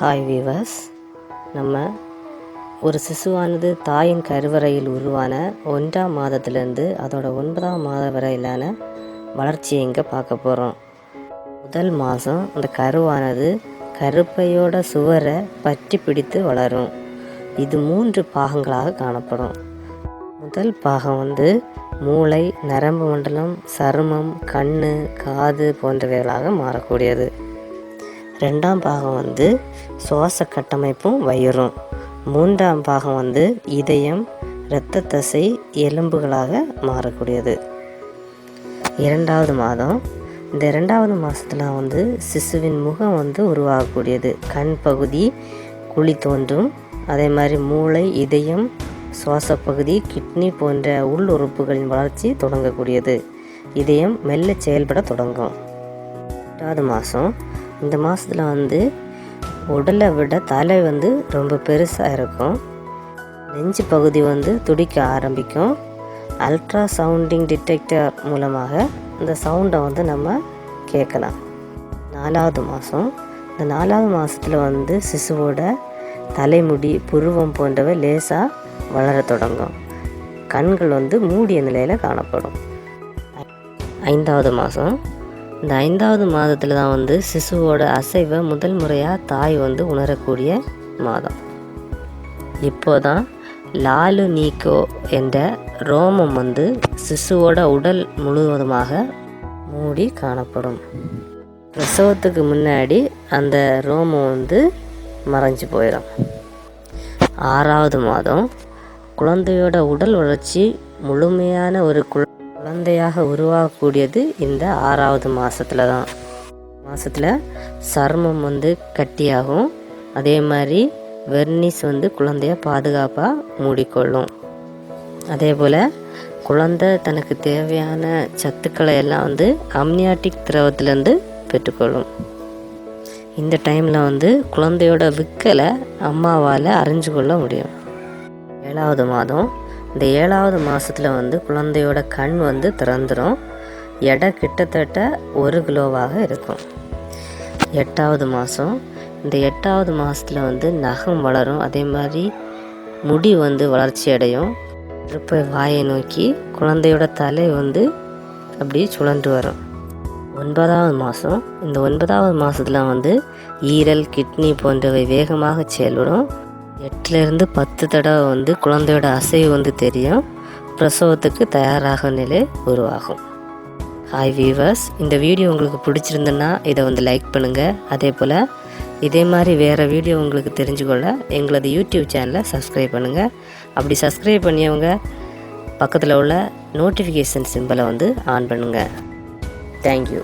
Hi viewers நம்ம ஒரு சிசுவானது தாயின் கருவறையில் உருவான ஒன்றாம் மாதத்திலேருந்து அதோட ஒன்பதாம் மாதம் வரையிலான வளர்ச்சியை இங்கே பார்க்க போகிறோம் முதல் மாதம் அந்த கருவானது கருப்பையோட சுவரை பற்றி பிடித்து வளரும். இது மூன்று பாகங்களாக காணப்படும். முதல் பாகம் வந்து மூளை நரம்பு மண்டலம் சருமம் கண் காது போன்றவைகளாக மாறக்கூடியது. ரெண்டாம் பாகம் வந்து சுவாச கட்டமைப்பும் வயிறும். மூன்றாம் பாகம் வந்து இதயம் இரத்த தசை எலும்புகளாக மாறக்கூடியது. இரண்டாவது மாதம். இந்த இரண்டாவது மாதத்தில் வந்து சிசுவின் முகம் வந்து உருவாகக்கூடியது. கண் பகுதி குழி தோன்றும். அதே மாதிரி மூளை இதயம் சுவாச பகுதி கிட்னி போன்ற உள் உறுப்புகளின் வளர்ச்சி தொடங்கக்கூடியது. இதயம் மெல்ல செயல்பட தொடங்கும். எட்டாவது மாதம் இந்த மாதத்தில் வந்து உடலை விட தலை வந்து ரொம்ப பெருசாக இருக்கும். நெஞ்சு பகுதி வந்து துடிக்க ஆரம்பிக்கும். அல்ட்ரா சவுண்டிங் டிடெக்டர் மூலமாக இந்த சவுண்டை வந்து நம்ம கேட்கலாம். நாலாவது மாதம் இந்த நாலாவது மாதத்தில் வந்து சிசுவோட தலைமுடி புருவம் போன்றவை லேசாக வளர தொடங்கும். கண்கள் வந்து மூடிய நிலையில் காணப்படும். ஐந்தாவது மாதம் இந்த ஐந்தாவது மாதத்தில் தான் வந்து சிசுவோட அசைவை முதல் முறையாக தாய் வந்து உணரக்கூடிய மாதம். இப்போ தான் லாலு நீக்கோ என்ற ரோமம் வந்து சிசுவோட உடல் முழுவதுமாக மூடி காணப்படும். பிரசவத்துக்கு முன்னாடி அந்த ரோமம் வந்து மறைஞ்சு போயிடும். ஆறாவது மாதம் குழந்தையோட உடல் வளர்ச்சி முழுமையான ஒரு குழ குழந்தையாக உருவாகக்கூடியது இந்த ஆறாவது மாதத்தில் தான் மாதத்தில் சர்மம் வந்து கட்டியாகும். அதே மாதிரி வெர்னிஸ் வந்து குழந்தைய பாதுகாப்பாக மூடிக்கொள்ளும். அதே போல் குழந்தை தனக்கு தேவையான சத்துக்களை எல்லாம் வந்து அம்னியாட்டிக் திரவத்திலேருந்து பெற்றுக்கொள்ளும். இந்த டைமில் வந்து குழந்தையோட விக்கலை அம்மாவால் அறிஞ்சு கொள்ள முடியும். ஏழாவது மாதம் இந்த ஏழாவது மாதத்தில் வந்து குழந்தையோட கண் வந்து திறந்துடும் எடை கிட்டத்தட்ட ஒரு கிலோவாக இருக்கும். எட்டாவது மாதம் இந்த எட்டாவது மாதத்தில் வந்து நகம் வளரும். அதே மாதிரி முடி வந்து வளர்ச்சி அடையும். இப்போ வாயை நோக்கி குழந்தையோட தலை வந்து அப்படியே சுழன்று வரும். ஒன்பதாவது மாதம் இந்த ஒன்பதாவது மாதத்தில் வந்து ஈரல் கிட்னி போன்றவை வேகமாக செயல்படும். எட்டுலேருந்து பத்து தடவை வந்து குழந்தையோட அசைவு வந்து தெரியும். பிரசவத்துக்கு தயாராக நிலை உருவாகும். ஹாய் வீவர்ஸ் இந்த வீடியோ உங்களுக்கு பிடிச்சிருந்துன்னா இதை வந்து லைக் பண்ணுங்கள் அதே போல் இதே மாதிரி வேறு வீடியோ உங்களுக்கு தெரிஞ்சுக்கொள்ள எங்களது யூடியூப் சேனலை சப்ஸ்கிரைப் பண்ணுங்கள் அப்படி சப்ஸ்கிரைப் பண்ணியவங்க பக்கத்தில் உள்ள நோட்டிஃபிகேஷன் சிம்பிளை வந்து ஆன் பண்ணுங்கள் தேங்க்யூ